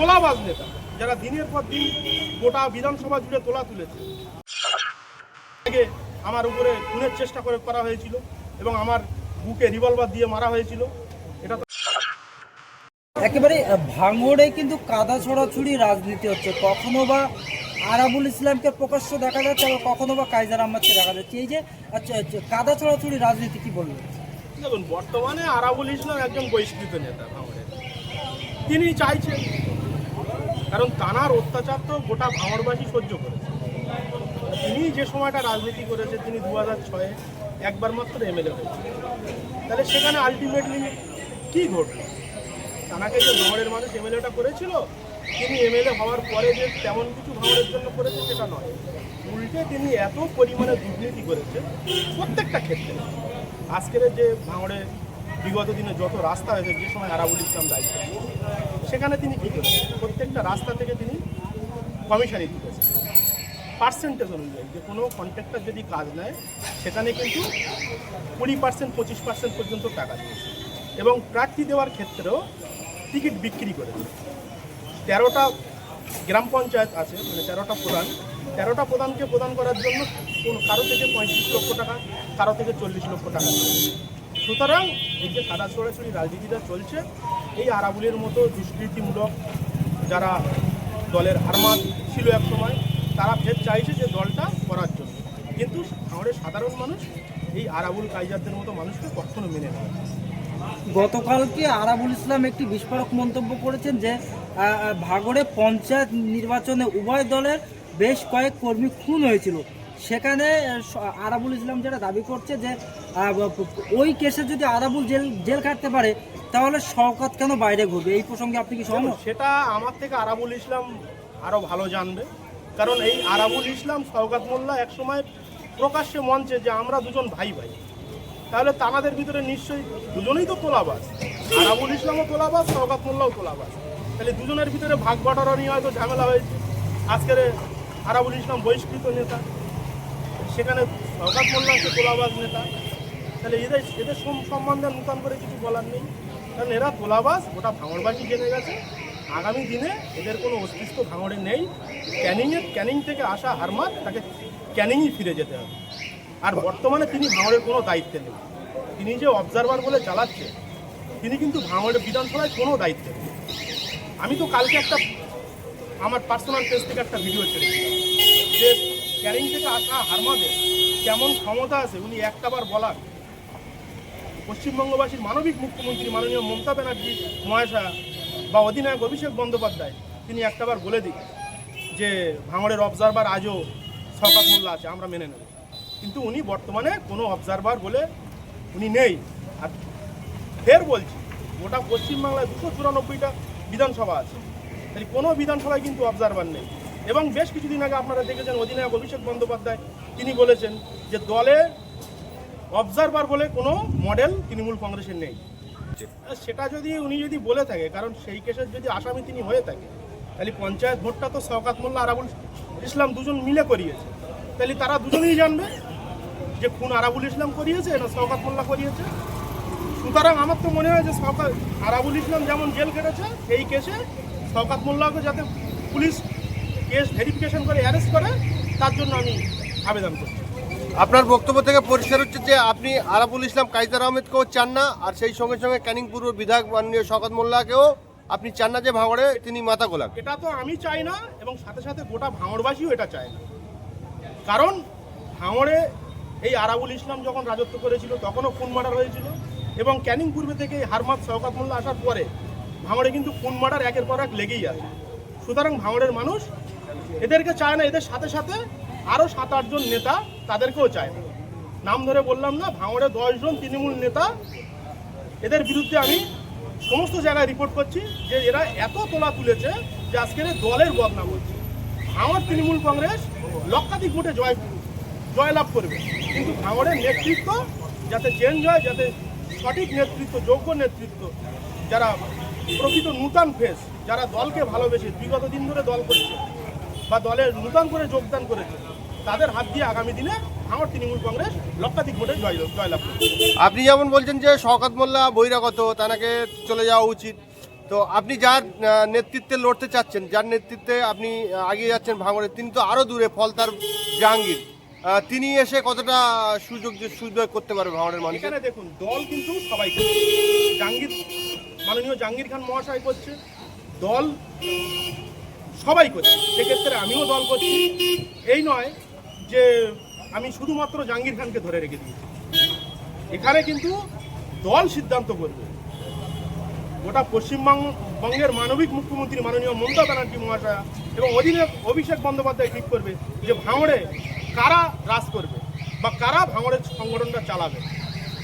তোলাবাজ নেতা যারা দিনের পর দিন গোটা বিধানসভা জুড়ে তোলা তুলেছে। আগে আমার উপরে খুনের চেষ্টা করে করা হয়েছিল এবং আমার বুকে রিভলভার দিয়ে মারা হয়েছিল। এটা তো একেবারে ভাঙড়ে কিন্তু কাদা ছড়াছড়ি রাজনীতি হচ্ছে। কখনো বা আরাবুল ইসলামকে প্রকাশ্য দেখা যাচ্ছে আবার কখনো বা কাইজার আহমদকে দেখা যাচ্ছে। এই যে আচ্ছা, আচ্ছা, কাদা ছড়াছড়ি রাজনীতি কি বলবেন? দেখুন বর্তমানে আরাবুল ইসলাম একজন বহিষ্কৃত নেতা ভাঙড়ের তিনি চাইছেন কারণ তানার অত্যাচার তো গোটা ভাঙড়বাসী সহ্য করেছে। তিনি যে সময়টা রাজনীতি করেছে, তিনি দু হাজার ছয়ে একবার মাত্র এমএলএ হয়েছে তাহলে সেখানে আলটিমেটলি কী ঘটল? তানাকে যে ভাঙড়ের মানুষ এমএলএটা করেছিল, তিনি এমএলএ হওয়ার পরে যে তেমন কিছু ভাঙড়ের জন্য করেছে সেটা নয়। উল্টে তিনি এত পরিমাণে দুর্নীতি করেছে প্রত্যেকটা ক্ষেত্রে। আজকের যে ভাঙড়ে বিগত দিনে যত রাস্তা হয়েছে, যে সময় আরাবুল ইসলাম দায়িত্ব সেখানে তিনি কী করেছেন? প্রত্যেকটা রাস্তা থেকে তিনি কমিশনই তুলেছেন। পার্সেন্টেজ অনুযায়ী, যে কোনো কন্ট্রাক্টর যদি কাজ নেয়, সেখানে কিন্তু কুড়ি পার্সেন্ট পঁচিশ পার্সেন্ট পর্যন্ত টাকা দিয়েছে। এবং প্রার্থী দেওয়ার ক্ষেত্রেও টিকিট বিক্রি করেছে। তেরোটা গ্রাম পঞ্চায়েত আছে মানে তেরোটা প্রধান। তেরোটা প্রধানকে প্রদান করার জন্য কোন কারও থেকে পঁয়ত্রিশ লক্ষ টাকা, কারও থেকে চল্লিশ লক্ষ টাকা। সুতরাং এই যে সাদা ছড়াছড়ি রাজনীতিটা চলছে, এই আরাবুলের মতো দুষ্কৃতিমূলক যারা দলের হারমাত ছিল এক সময়, তারা ফের চাইছে যে দলটা করার জন্য কিন্তু আমাদের সাধারণ মানুষ এই আরাবুল কাইজারদের মতো মানুষকে কখনো মেনে নেয়। গতকালকে আরাবুল ইসলাম একটি বিস্ফোরক মন্তব্য করেছেন যে ভাগড়ে পঞ্চায়েত নির্বাচনে উভয় দলের বেশ কয়েক কর্মী খুন হয়েছিল সেখানে আরাবুল ইসলাম যেটা দাবি করছে যে ওই কেসে যদি আরাবুল জেল জেল কাটতে পারে তাহলে শওকত কেন বাইরে ঘুরবে? এই প্রসঙ্গে আপনি কি সহমত? সেটা আমার থেকে আরাবুল ইসলাম আরও ভালো জানবে। কারণ এই আরাবুল ইসলাম সৌগাত মোল্লা একসময় প্রকাশ্যে মঞ্চে যে আমরা দুজন ভাই ভাই তাহলে তানাদের ভিতরে নিশ্চয়ই দুজনেই তো তোলাবাস আরাবুল ইসলামও তোলাবাস সৌগাত মোল্লাও তোলাবাস তাহলে দুজনের ভিতরে ভাগ বাটোয়ারা নিয়ে হয়তো ঝামেলা হয়েছে। আজকের আরাবুল ইসলাম বহিষ্কৃত নেতা। সেখানে সৌগাত মোল্লা হচ্ছে তোলাবাস নেতা। তাহলে এদের এদের সম- সম্বন্ধে নূতন করে কিছু বলার নেই। কারণ এরা তোলাবাস গোটা ভাঙড়বাসী জেনে গেছে। আগামী দিনে এদের কোনো অস্তিত্ব ভাঙড়ে নেই। ক্যানিংয়ের ক্যানিং থেকে আসা হারমাত তাকে ক্যানিংই ফিরে যেতে হবে। আর বর্তমানে তিনি ভাঙড়ের কোনো দায়িত্বে নেই। তিনি যে অবজারভার বলে চালাচ্ছে, তিনি কিন্তু ভাঙড়ের বিধানসভায় কোনো দায়িত্বে নেই। আমি তো কালকে একটা আমার পার্সোনাল পেজ থেকে একটা ভিডিও ছেড়েছিলাম যে ক্যানিং থেকে আসা হারমাদের কেমন ক্ষমতা আছে, উনি একটাবার বলার। পশ্চিমবঙ্গবাসীর মানবিক মুখ্যমন্ত্রী মাননীয় মমতা ব্যানার্জি মহেশা বা অধিনায়ক অভিষেক বন্দ্যোপাধ্যায়, তিনি একটাবার বলে দিক যে, ভাঙড়ের অবজারভার আজও শওকাত মোল্লা আছে, আমরা মেনে নেব। কিন্তু উনি বর্তমানে কোনো অবজারভার বলে উনি নেই। আর ফের বলছি, গোটা পশ্চিমবাংলায় দুশো চুরানব্বইটা বিধানসভা আছে। তাই কোনো বিধানসভায় কিন্তু অবজারভার নেই। এবং বেশ কিছুদিন আগে আপনারা দেখেছেন অধিনায়ক অভিষেক বন্দ্যোপাধ্যায়, তিনি বলেছেন যে দলে অবজারভার বলে কোনো মডেল তৃণমূল কংগ্রেসের নেই। সেটা যদি উনি যদি বলে থাকে, কারণ সেই কেসের যদি আসামি তিনি হয়ে থাকে, তাহলে পঞ্চায়েত ভোটটা তো শওকাত মোল্লা আরাবুল ইসলাম দুজন মিলে করিয়েছে। তাহলে তারা দুজনেই জানবে যে খুন আরাবুল ইসলাম করিয়েছে না শওকাত মোল্লা করিয়েছে। সুতরাং আমার তো মনে হয় যে শওকাত আরাবুল ইসলাম যেমন জেল কেটেছে এই কেসে শওকাত মোল্লাকে যাতে পুলিশ কেস ভেরিফিকেশন করে অ্যারেস্ট করে তার জন্য আমি আবেদন করছি। আপনার বক্তব্য থেকে পরিষ্কার হচ্ছে যে আপনি আরাবুল ইসলাম কাইজার আহমেদকেও চান না আর সেই সঙ্গে সঙ্গে ক্যানিং পূর্ব বিধায়ক মাননীয় শকত মোল্লাকেও আপনি চান না যে ভাঙড়ে তিনি মাথা গোলাক। এটা তো আমি চাই না এবং সাথে সাথে গোটা ভাঙড়বাসীও এটা চায় না। কারণ ভাঙড়ে এই আরাবুল ইসলাম যখন রাজত্ব করেছিল তখনও খুন মার্ডার হয়েছিল এবং ক্যানিং পূর্বে থেকে এই হারমাত শওকাত মোল্লা আসার পরে ভাঙড়ে কিন্তু খুন মার্ডার একের পর এক লেগেই আছে। সুতরাং ভাঙড়ের মানুষ এদেরকে চায় না, এদের সাথে সাথে আরও সাত আটজন নেতা তাদেরকেও চায় না। নাম ধরে বললাম না, ভাঙড়ে দশজন তৃণমূল নেতা। এদের বিরুদ্ধে আমি সমস্ত জায়গায় রিপোর্ট করছি যে এরা এত তোলা তুলেছে যে আজকের দলের বদনাম হচ্ছে। ভাঙড় তৃণমূল কংগ্রেস লক্ষাধিক ভোটে জয়, জয়লাভ করবে। কিন্তু ভাঙড়ের নেতৃত্ব যাতে চেঞ্জ হয়, যাতে সঠিক নেতৃত্ব, যোগ্য নেতৃত্ব, যারা প্রকৃত নূতন ফেস যারা দলকে ভালোবেসে, বিগত দিন ধরে দল করছে বা দলের নূতন করে যোগদান করেছে তাদের হাত দিয়ে আগামী দিনে ভাঙড় তৃণমূল কংগ্রেস লক্ষাধিক ভোটে জয় জয়লাভ করবে। আপনি যেমন বলছেন যে শওকত মোল্লা বহিরাগত তাকে চলে যাওয়া উচিত। তো আপনি যার নেতৃত্বে লড়তে চাচ্ছেন যার নেতৃত্বে আপনি এগিয়ে যাচ্ছেন ভাঙড়ে তিনি তো আরও দূরে ফলতার জাহাঙ্গীর। তিনি এসে কতটা সুযোগ সুযোগ করতে পারবে ভাঙড়ের মানুষের? এখানে দেখুন দল কিন্তু সবাই জাহাঙ্গীর মাননীয় জাহাঙ্গীর খান মহাশয় করছে দল সবাই করছে। সেক্ষেত্রে আমিও দল করছি। এই নয় যে আমি শুধুমাত্র জাহাঙ্গীর খানকে ধরে রেখে দিয়েছি। এখানে কিন্তু দল সিদ্ধান্ত করবে। গোটা পশ্চিমবঙ্গ, বঙ্গের মানবিক মুখ্যমন্ত্রী মাননীয় মমতা ব্যানার্জি মহাশয়া এবং অধীনে অভিষেক বন্দ্যোপাধ্যায় ঠিক করবে যে ভাঙড়ে কারা রাজ করবে বা কারা ভাঙড়ের সংগঠনটা চালাবে।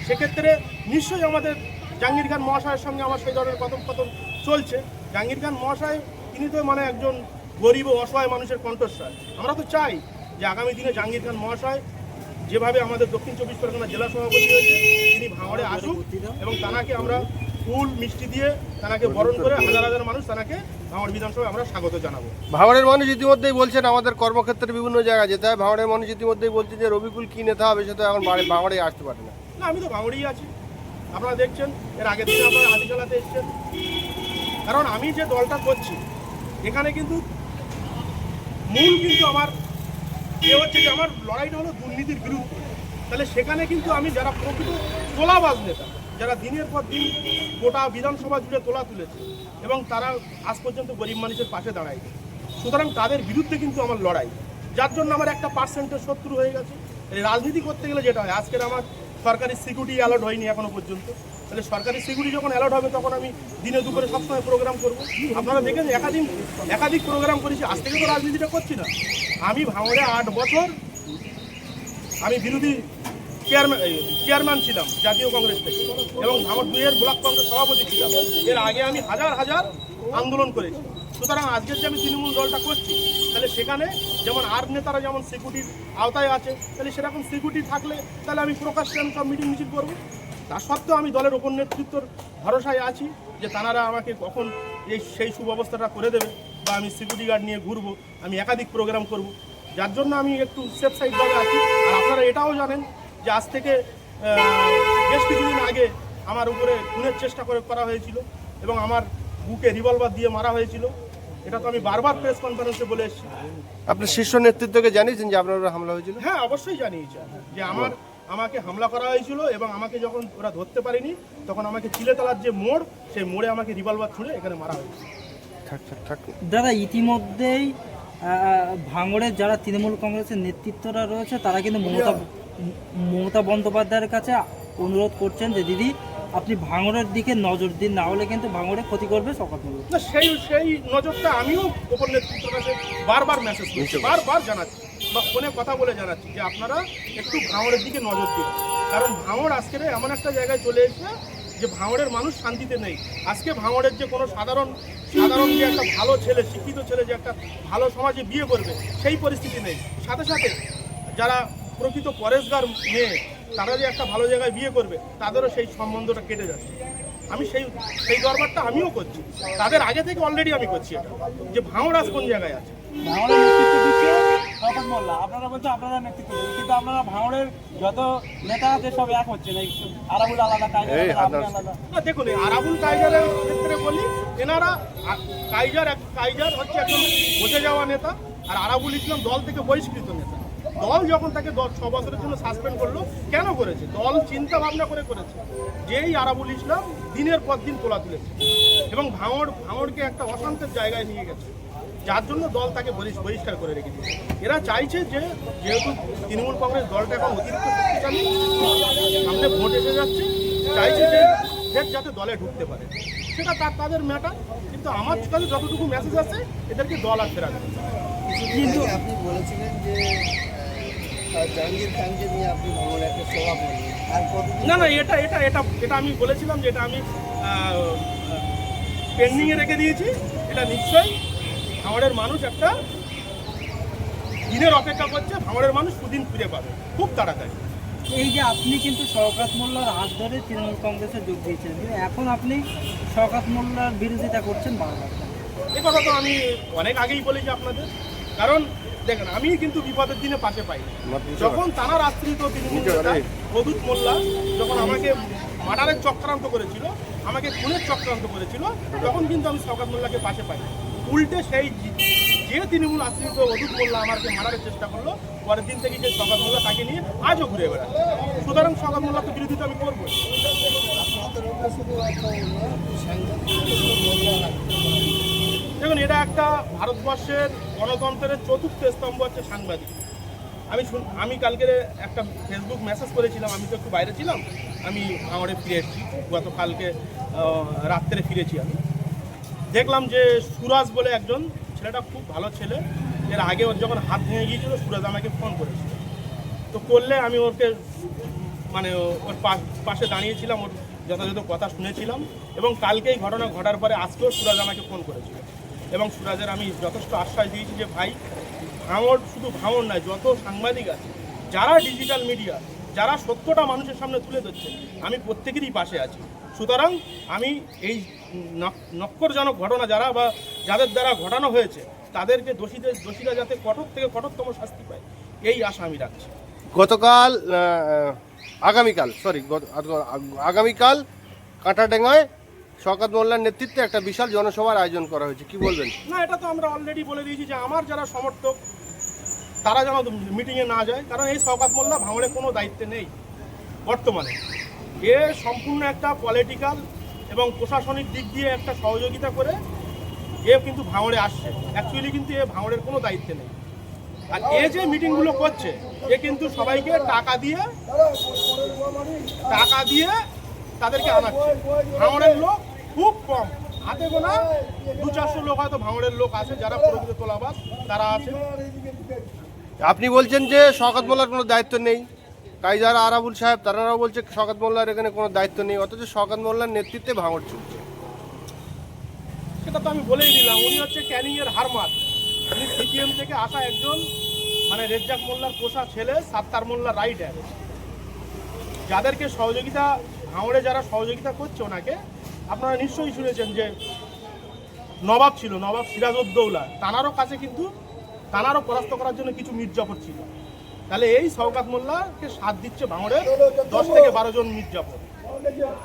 সেক্ষেত্রে নিশ্চয়ই আমাদের জাহাঙ্গীর খান মহাশয়ের সঙ্গে আমার সেই ধরনের কথোপকথন চলছে। জাহাঙ্গীর খান মহাশয় তিনি তো মানে একজন গরিব ও অসহায় মানুষের কণ্ঠস্বর। আমরা তো চাই যে আগামী দিনে জাহাঙ্গীর খান মহাশয় যেভাবে আমাদের দক্ষিণ চব্বিশ পরগনা জেলা সভাপতি হয়েছে তিনি ভাঙড়ে আসুক এবং তানাকে আমরা ফুল মিষ্টি দিয়ে তানাকে বরণ করে হাজার হাজার মানুষ তানাকে ভাঙড় বিধানসভায় আমরা স্বাগত জানাব। ভাঙড়ের মানুষ ইতিমধ্যেই বলছেন আমাদের কর্মক্ষেত্রে বিভিন্ন জায়গায় যেতে হয়। ভাঙড়ের মানুষ ইতিমধ্যেই বলছেন যে রবিকুল কি নেতা হবে সে তো এখন বাড়ি- ভাঙড়ে আসতে পারে না। না আমি তো ভাঙড়েই আছি। আপনারা দেখছেন এর আগের দিন আপনারা হাতি চালাতে এসছেন। কারণ আমি যে দলটা করছি এখানে কিন্তু মূল কিন্তু আমার এ হচ্ছে যে আমার লড়াইটা হলো দুর্নীতির বিরুদ্ধে। তাহলে সেখানে কিন্তু আমি যারা প্রকৃত তোলাবাজ নেতা, যারা দিনের পর দিন গোটা বিধানসভা জুড়ে তোলা তুলেছে এবং তারা আজ পর্যন্ত গরিব মানুষের পাশে দাঁড়ায় সুতরাং তাদের বিরুদ্ধে কিন্তু আমার লড়াই। যার জন্য আমার একটা পার্সেন্টের শত্রু হয়ে গেছে। রাজনীতি করতে গেলে যেটা হয়, আজকের আমার সরকারি সিকিউরিটি অ্যালার্ট হয়নি এখনও পর্যন্ত। তাহলে সরকারি সিকিউরিটি যখন অ্যালার্ট হবে, তখন আমি দিনে দুপুরে সবসময় প্রোগ্রাম করব। আপনারা দেখেন, একাধিক একাধিক প্রোগ্রাম করেছি। আজ থেকে তো রাজনীতিটা করছি না। আমি ভাঙড়ে আট বছর আমি বিরোধী চেয়ারম্যান চেয়ারম্যান ছিলাম, জাতীয় কংগ্রেস থেকে। এবং ভাঙড় দুইয়ের ব্লক কংগ্রেস সভাপতি ছিলাম। এর আগে আমি হাজার হাজার আন্দোলন করেছি। সুতরাং আজকের যে আমি তৃণমূল দলটা করছি, তাহলে সেখানে যেমন আর নেতারা যেমন সিকিউরিটির আওতায় আছে, তাহলে সেরকম সিকিউরিটি থাকলে তাহলে আমি প্রকাশ্যে আমি সব মিটিং মিছিল করব। তা সত্ত্বেও আমি দলের ওপর নেতৃত্বর ভরসায় আছি যে তানারা আমাকে কখন এই সেই সুব্যবস্থাটা করে দেবে বা আমি সিকিউরিটি গার্ড নিয়ে ঘুরবো আমি একাধিক প্রোগ্রাম করব। যার জন্য আমি একটু সেফ সাইড দলে আছি। আর আপনারা এটাও জানেন যে আজ থেকে বেশ কিছুদিন আগে আমার উপরে খুনের চেষ্টা করে করা হয়েছিল এবং আমার বুকে রিভলভার দিয়ে মারা হয়েছিল। এটা তো আমি বারবার প্রেস কনফারেন্সে বলে এসেছি। আপনি শীর্ষ নেতৃত্বকে জানিয়েছেন যে আপনার হামলা হয়েছিল? হ্যাঁ অবশ্যই জানিয়েছে। যে আমার আমাকে হামলা করা হয়েছিল এবং আমাকে যখন ওরা ধরতে পারেনি তখন আমাকে চিলেতলার যে মোড় সেই মোড়ে আমাকে রিভলভার ছুঁড়ে এখানে মারা হয়েছে। দাদা ইতিমধ্যেই ভাঙড়ের যারা তৃণমূল কংগ্রেসের নেতৃত্বরা রয়েছে তারা কিন্তু মমতা মমতা বন্দ্যোপাধ্যায়ের কাছে অনুরোধ করছেন যে দিদি আপনি ভাঙড়ের দিকে নজর দিন না হলে কিন্তু ভাঙড়ে ক্ষতি করবে না সেই সেই নজরটা আমিও উপর নেতৃত্বের কাছে বারবার মেসেজ করছি বারবার জানাচ্ছি। বা ফোনে কথা বলে জানাচ্ছি যে আপনারা একটু ভাঙড়ের দিকে নজর দিন। কারণ ভাঙড় আজকের এমন একটা জায়গায় চলে এসেছে যে ভাঙড়ের মানুষ শান্তিতে নেই। আজকে ভাঙড়ের যে কোনো সাধারণ সাধারণ যে একটা ভালো ছেলে, শিক্ষিত ছেলে, যে একটা ভালো সমাজে বিয়ে করবে, সেই পরিস্থিতি নেই। সাথে সাথে যারা প্রকৃত পরেশগার মেয়ে, তারা যে একটা ভালো জায়গায় বিয়ে করবে, তাদেরও সেই সম্বন্ধটা কেটে যাচ্ছে। আমি সেই সেই দরবারটা আমিও করছি। তাদের আগে থেকে অলরেডি আমি করছি এটা। যে ভাঙড় আজ কোন জায়গায় আছে? শওকত মোল্লা আপনারা বলছেন আপনারা নেতৃত্ব দেবেন কিন্তু আপনারা ভাঙড়ের যত নেতা আছে সব এক হচ্ছে না আরাবুল আলাদা আলাদা। না দেখুন আরাবুল কাইজারের ক্ষেত্রে বলি এনারা কাইজার এক কাইজার হচ্ছে একজন বসে যাওয়া নেতা আর আরাবুল ইসলাম দল থেকে বহিষ্কৃত নেতা। দল যখন তাকে দশ ছ বছরের জন্য সাসপেন্ড করল কেন করেছে? দল চিন্তা ভাবনা করে করেছে যেই আরাবুল ইসলাম দিনের পর দিন তোলা তুলেছে। এবং ভাঙড় ভাঙড়কে একটা অশান্তের জায়গায় নিয়ে গেছে। যার জন্য দল তাকে বহিষ- বহিষ্কার করে রেখে দিয়েছে এরা চাইছে যে যেহেতু তৃণমূল কংগ্রেস দলটা এখন অতিরিক্ত শক্তিশালী সামনে ভোট এসে যাচ্ছে চাইছে যে যাতে দলে ঢুকতে পারে। সেটা তার তাদের ম্যাটার কিন্তু আমার কাছে যতটুকু মেসেজ আছে এদেরকে দল আর না। কিন্তু আপনি বলেছিলেন যে আহ, জাহাঙ্গীর খানকে নিয়ে আপনি একটা সভা না না এটা এটা এটা এটা আমি বলেছিলাম যে এটা আমি পেন্ডিংয়ে রেখে দিয়েছি। এটা নিশ্চয়ই ভাঙড়ের মানুষ একটা দিনের অপেক্ষা করছে ভাঙড়ের মানুষ সুদিন ফিরে পাবে। খুব তাড়াতাড়ি। এই যে আপনি কিন্তু শওকাত মোল্লার হাত ধরে তৃণমূল কংগ্রেসে যোগ দিয়েছিলেন কিন্তু এখন আপনি শওকাত মোল্লার বিরোধিতা করছেন বারবার। এ কথা তো আমি অনেক আগেই বলেছি আপনাদের। কারণ দেখেন আমি কিন্তু বিপদের দিনে পাশে পাই যখন তারা আশ্রিত তৃণমূল নেতা প্রদূত মোল্লা যখন আমাকে মার্ডারের চক্রান্ত করেছিল আমাকে খুনের চক্রান্ত করেছিল, তখন কিন্তু আমি শওকাত মোল্লাকে পাশে পাই। উল্টে সেই যে- তৃণমূল আশ্রিত অদূত মোল্লা আমাকে মারার চেষ্টা করল, পরের দিন থেকে যে শওকাত মোল্লা তাকে নিয়ে আজও ঘুরে বেড়াচ্ছে সুতরাং শওকাত মোল্লাকে বিরোধিতা আমি করব দেখুন, এটা একটা ভারতবর্ষের গণতন্ত্রের চতুর্থ স্তম্ভ হচ্ছে সাংবাদিক। আমি শুন- আমি কালকে একটা ফেসবুক মেসেজ করেছিলাম, আমি তো একটু বাইরে ছিলাম, আমি আমারে ফিরে এসেছি, গতকালকে রাত্রে ফিরেছি আমি। দেখলাম যে সুরাজ বলে একজন ছেলেটা খুব ভালো ছেলে। এর আগে ওর যখন হাত ভেঙে গিয়েছিল, সুরাজ আমাকে ফোন করেছিল। তো করলে আমি ওকে মানে ওর পাশে দাঁড়িয়েছিলাম, ওর যথাযথ কথা শুনেছিলাম এবং কালকেই ঘটনা ঘটার পরে আজকেও সুরাজ আমাকে ফোন করেছিল। এবং সুরাজের আমি যথেষ্ট আশ্বাস দিয়েছি যে, ভাই, ভাঙড় শুধু ভাঙড় নয়, যত সাংবাদিক আছে, যারা ডিজিটাল মিডিয়া যারা সত্যটা মানুষের সামনে তুলে ধরছে, আমি প্রত্যেকেরই পাশে আছি। সুতরাং আমি এই নক- নক্করজনক ঘটনা যারা বা যাদের দ্বারা ঘটানো হয়েছে তাদেরকে দোষীদের দোষীরা যাতে কঠোর থেকে কঠোরতম শাস্তি পায় এই আশা আমি রাখছি। গতকাল আগামীকাল সরি আগামীকাল কাঁটাডেঙ্গায় শওকত মোল্লার নেতৃত্বে একটা বিশাল জনসভার আয়োজন করা হয়েছে। কি বলবেন? না এটা তো আমরা অলরেডি বলে দিয়েছি যে আমার যারা সমর্থক তারা যেন মিটিংয়ে না যায় কারণ এই শওকাত মোল্লা ভাঙড়ে কোনো দায়িত্বে নেই বর্তমানে। এ সম্পূর্ণ একটা পলিটিক্যাল এবং প্রশাসনিক দিক দিয়ে একটা সহযোগিতা করে এ কিন্তু ভাঙড়ে আসছে। অ্যাকচুয়ালি কিন্তু এ ভাঙড়ের কোনো দায়িত্ব নেই। আর এ যে মিটিংগুলো করছে, এ কিন্তু সবাইকে টাকা দিয়ে টাকা দিয়ে তাদেরকে আনাচ্ছে। ভাঙড়ের লোক খুব কম। হাতে গোনা দু চারশো লোক হয়তো ভাঙড়ের লোক আছে, যারা প্রকৃত তোলাবাদ, তারা আছে। আপনি বলছেন যে শওকত বলার কোনো দায়িত্ব নেই। কাইজার আরাবুল সাহেব, তারাও বলছে শওকত মোল্লার এখানে কোনো দায়িত্ব নেই, অথচ শওকত মোল্লার নেতৃত্বে ভাঙড় চলছে। সেটা তো আমি বলেই দিলাম, উনি হচ্ছে ক্যানিং এর হারমাত উনি সিপিএম থেকে আসা একজন মানে রেজ্জাক মোল্লার পোষা ছেলে, সাত্তার মোল্লা রাইট যাদেরকে সহযোগিতা, ভাঙড়ে যারা সহযোগিতা করছে ওনাকে, আপনারা নিশ্চয়ই শুনেছেন যে নবাব ছিল, নবাব সিরাজউদ্দৌলা। তানারও কাছে কিন্তু, তানারও পরাস্ত করার জন্য কিছু মির্জাফর ছিল। তাহলে এই শওকাত মোল্লাকে সাথ দিচ্ছে ভাঙড়ের দশ থেকে বারো জন মির্জাফর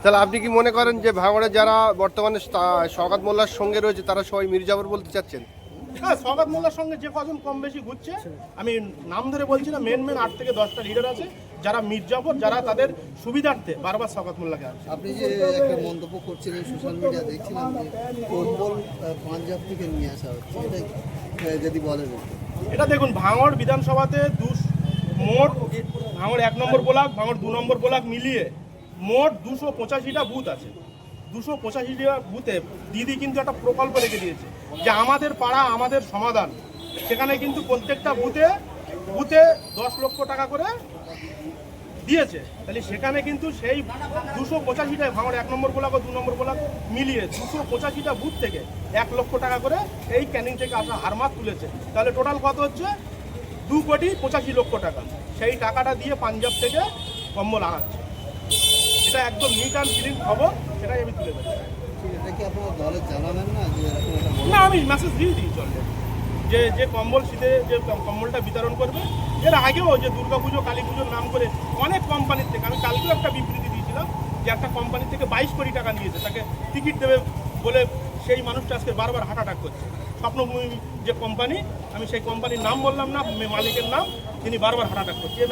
তাহলে আপনি কি মনে করেন যে ভাঙড়ে যারা বর্তমানে তা- শওকত মোল্লার সঙ্গে রয়েছে তারা সবাই মির্জাফর বলতে চাচ্ছেন? হ্যাঁ সৌগত মোল্লার সঙ্গে যে কজন কম বেশি ঘুরছে আমি নাম ধরে বলছি না মেন মেন আট থেকে দশটা লিডার আছে যারা মির্জাফর যারা তাদের সুবিধার্থে বারবার সৌগত মোল্লাকে আছে আপনি যে একটা মন্তব্য করছিলেন সোশ্যাল মিডিয়া দেখছিলাম যে কম্বল পাঞ্জাব থেকে নিয়ে আসা হচ্ছে এটা যদি বলেন এটা দেখুন ভাঙড় বিধানসভাতে দু মোট ভাঙড় এক নম্বর ব্লক, ভাঙড় দু নম্বর ব্লক মিলিয়ে মোট দুশো পঁচাশিটা বুথ আছে। দুশো পঁচাশিটা বুথে দিদি কিন্তু একটা প্রকল্প রেখে দিয়েছে যে আমাদের পাড়া, আমাদের সমাধান। সেখানে কিন্তু প্রত্যেকটা বুথে বুথে দশ লক্ষ টাকা করে দিয়েছে। তাহলে সেখানে কিন্তু সেই দুশো পঁচাশিটায় ভাঙড় এক নম্বর ব্লক ও দু নম্বর ব্লক মিলিয়ে দুশো পঁচাশিটা বুথ থেকে এক লক্ষ টাকা করে এই ক্যানিং থেকে আসা হারমাত তুলেছে তাহলে টোটাল কত হচ্ছে? দু কোটি পঁচাশি লক্ষ টাকা। সেই টাকাটা দিয়ে পাঞ্জাব থেকে কম্বল আনাচ্ছে। এটা একদম নিট অ্যান্ড ক্লিন খবর সেটাই আমি তুলে জানাবেন না আমি মেসেজ দিয়ে দিই চলবে যে যে কম্বল শীতে যে কম্বলটা বিতরণ করবে এর আগেও যে দুর্গাপুজো কালী পুজোর নাম করে অনেক কোম্পানির থেকে আমি কালকেও একটা বিবৃতি দিয়েছিলাম যে একটা কোম্পানি থেকে বাইশ কোটি টাকা নিয়েছে তাকে টিকিট দেবে বলে সেই মানুষটা আজকে বারবার হার্ট অ্যাটাক করছে। স্বপ্নভূমি যে কোম্পানি আমি সেই কোম্পানির নাম বললাম না, মালিকের নাম, তিনি বারবার হার্ট করছে। এই